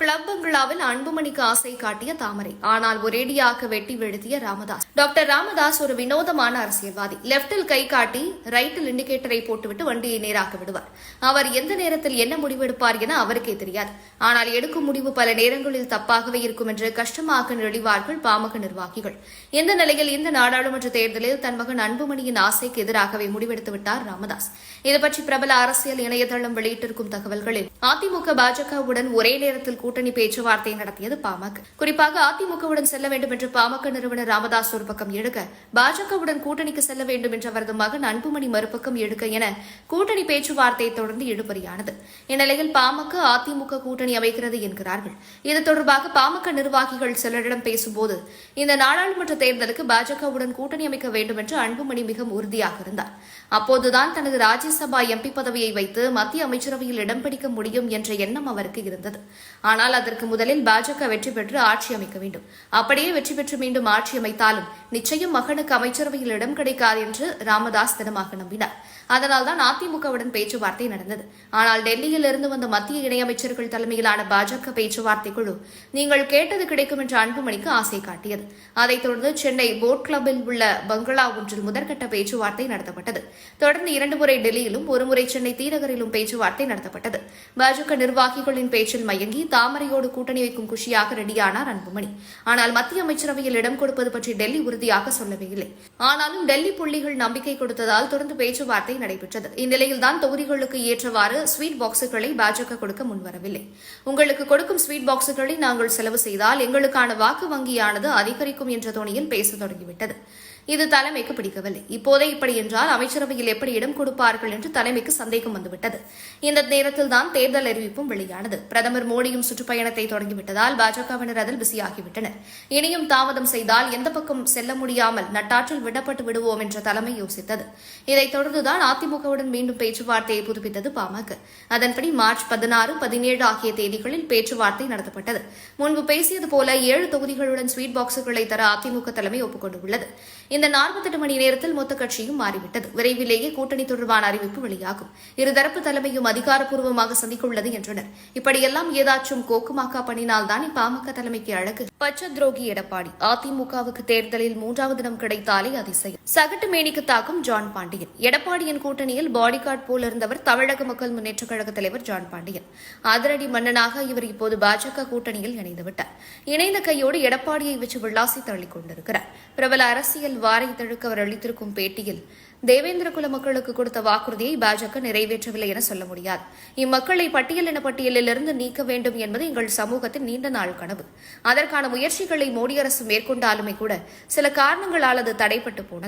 Club பங்களாவில் அன்புமணிக்கு ஆசை காட்டிய தாமரை. ஆனால் ஒரேடியாக வெட்டி வீழ்த்திய ராமதாஸ். டாக்டர் ராமதாஸ் ஒரு வினோதமான அரசியல்வாதி. லெப்டில் கை காட்டி ரைட்டில் இண்டிகேட்டரை போட்டுவிட்டு வண்டியை நேராக்க விடுவார். அவர் எந்த நேரத்தில் என்ன முடிவெடுப்பார் என அவருக்கே தெரியாது. ஆனால் எடுக்கும் முடிவு பல நேரங்களில் தப்பாகவே இருக்கும் என்று கஷ்டமாக நெளிவார்கள் பாமக நிர்வாகிகள். இந்த நிலையில் இந்த நாடாளுமன்ற தேர்தலில் தன் மகன் அன்புமணியின் ஆசைக்கு எதிராகவே முடிவெடுத்து விட்டார் ராமதாஸ். இதுபற்றி பிரபல அரசியல் இணையதளம் வெளியிட்டிருக்கும் தகவல்களில் அதிமுக பாஜகவுடன் ஒரே நேரத்தில் கூட்டணி பேச்சுவார்த்தை நடத்தியது பாமக. குறிப்பாக அதிமுகவுடன் செல்ல வேண்டும் என்று பாமக நிறுவனர் ராமதாஸ் ஒரு பக்கம் எடுக்க பாஜகவுடன் கூட்டணிக்கு செல்ல வேண்டும் என்று அவரது மகன் அன்புமணி மறுபக்கம் எடுக்க என கூட்டணி பேச்சுவார்த்தை தொடர்ந்து இழுபறியானது. இந்நிலையில் பாமக அதிமுக கூட்டணி அமைக்கிறது என்கிறார்கள். இது தொடர்பாக பாமக நிர்வாகிகள் சிலரிடம் பேசும்போது இந்த நாடாளுமன்ற தேர்தலுக்கு பாஜகவுடன் கூட்டணி அமைக்க வேண்டும் என்று அன்புமணி மிகவும் உறுதியாக இருந்தார். அப்போதுதான் தனது ராஜ்யசபா எம்பி பதவியை வைத்து மத்திய அமைச்சரவையில் இடம் பிடிக்க முடியும் என்ற எண்ணம் அவருக்கு இருந்தது. ஆனால் அதற்கு முதலில் பாஜக வெற்றி பெற்று ஆட்சி அமைக்க வேண்டும். அப்படியே வெற்றி பெற்று மீண்டும் ஆட்சி அமைத்தாலும் நிச்சயம் மகனுக்கு அமைச்சரவையில் இடம் கிடைக்காது என்று ராமதாஸ் தினமாக நம்பினார். அதனால்தான் அதிமுகவுடன் பேச்சுவார்த்தை நடந்தது. ஆனால் டெல்லியில் இருந்து வந்த மத்திய இணையமைச்சர்கள் தலைமையிலான பாஜக பேச்சுவார்த்தை குழு நீங்கள் கேட்டது கிடைக்கும் என்ற அன்புமணிக்கு ஆசை காட்டியது. அதைத் தொடர்ந்து சென்னை போட் கிளப்பில் உள்ள பங்களா ஒன்றில் முதற்கட்ட பேச்சுவார்த்தை நடத்தப்பட்டது. தொடர்ந்து இரண்டு முறை டெல்லியிலும் ஒருமுறை சென்னை தீநகரிலும் பேச்சுவார்த்தை நடத்தப்பட்டது. பாஜக நிர்வாகிகளின் பேச்சில் மயங்கி தாமரையோடு கூட்டணி வைக்கும் குஷியாக ரெடியானார் அன்புமணி. ஆனால் மத்திய அமைச்சரவையில் இடம் கொடுப்பது பற்றி டெல்லி உறுதியாக சொல்லவே இல்லை ஆனாலும் டெல்லி புள்ளிகள் நம்பிக்கை கொடுத்ததால் தொடர்ந்து பேச்சுவார்த்தை நடைபெற்றது. இந்நிலையில்தான் தொகுதிகளுக்கு ஏற்றவாறு ஸ்வீட் பாக்ஸுகளை பாஜக கொடுக்க முன்வரவில்லை. உங்களுக்கு கொடுக்கும் ஸ்வீட் பாக்ஸுகளை நாங்கள் செலவு செய்தால் எங்களுக்கான வாக்கு வங்கியானது அதிகரிக்கும் என்ற துணியில் பேச தொடங்கிவிட்டது. இது தலைமைக்கு பிடிக்கவில்லை. இப்போதே இப்படி என்றால் அமைச்சரவையில் எப்படி இடம் கொடுப்பார்கள் என்று தலைமைக்கு சந்தேகம் வந்துவிட்டது. இந்த நேரத்தில் தான் தேர்தல் அறிவிப்பும் வெளியானது. பிரதமர் மோடியும் சுற்றுப்பயணத்தை தொடங்கிவிட்டதால் பாஜகவினர் அதில் பிஸியாகிவிட்டனர். இனியும் தாமதம் செய்தால் எந்த பக்கம் செல்ல செல்ல முடியாமல் நட்டாற்றில் விடப்பட்டு விடுவோம் என்ற தலைமை யோசித்தது. இதைத் தொடர்ந்துதான் அதிமுகவுடன் மீண்டும் பேச்சுவார்த்தையை புதுப்பித்தது பாமக. அதன்படி மார்ச் பதினாறு பதினேழு ஆகிய தேதிகளில் பேச்சுவார்த்தை நடத்தப்பட்டது. முன்பு பேசியது போல ஏழு தொகுதிகளுடன் ஸ்வீட் பாக்ஸுகளை தர அதிமுக தலைமை ஒப்புக்கொண்டுள்ளது. இந்த நாற்பத்தெட்டு மணி நேரத்தில் மொத்த கட்சியும் மாறிவிட்டது. விரைவிலேயே கூட்டணி தொடர்பான அறிவிப்பு வெளியாகும். இருதரப்பு தலைமையும் அதிகாரப்பூர்வமாக சந்திக்குள்ளது என்றனர். இப்படியெல்லாம் ஏதாச்சும் கோக்குமாக்கா பண்ணினால்தான் பாமக தலைமைக்கு அழகு. பச்ச துரோகி எடப்பாடி அதிமுகவுக்கு தேர்தலில் மூன்றாவது இடம் கிடைத்தாலே அதிசயம். சகட்டு மேனிக்கு தாக்கும் ஜான் பாண்டியன். எடப்பாடியின் கூட்டணியில் பாடிகார்ட் போல் இருந்தவர் தமிழக மக்கள் முன்னேற்றக் கழக தலைவர் ஜான் பாண்டியன். அதிரடி மன்னனாக இவர் இப்போது பாஜக கூட்டணியில் இணைந்துவிட்டார் இணைந்த கையோடு எடப்பாடியை வச்சு விளாசி தள்ளிக் கொண்டிருக்கிறார். பிரபல அரசியல் வார இதழுக்கு அவர் அளித்திருக்கும் பேட்டியில் தேவேந்திர குல மக்களுக்கு கொடுத்த வாக்குறுதியை பாஜக நிறைவேற்றவில்லை என சொல்ல முடியாது. இம்மக்களை பட்டியலின பட்டியலிலிருந்து நீக்க வேண்டும் என்பது எங்கள் சமூகத்தின் நீண்ட நாள் கனவு. அதற்கான முயற்சிகளை மோடி அரசு மேற்கொண்டாலுமே கூட சில சில காரணங்களால் அது தடைப்பட்டு போனது.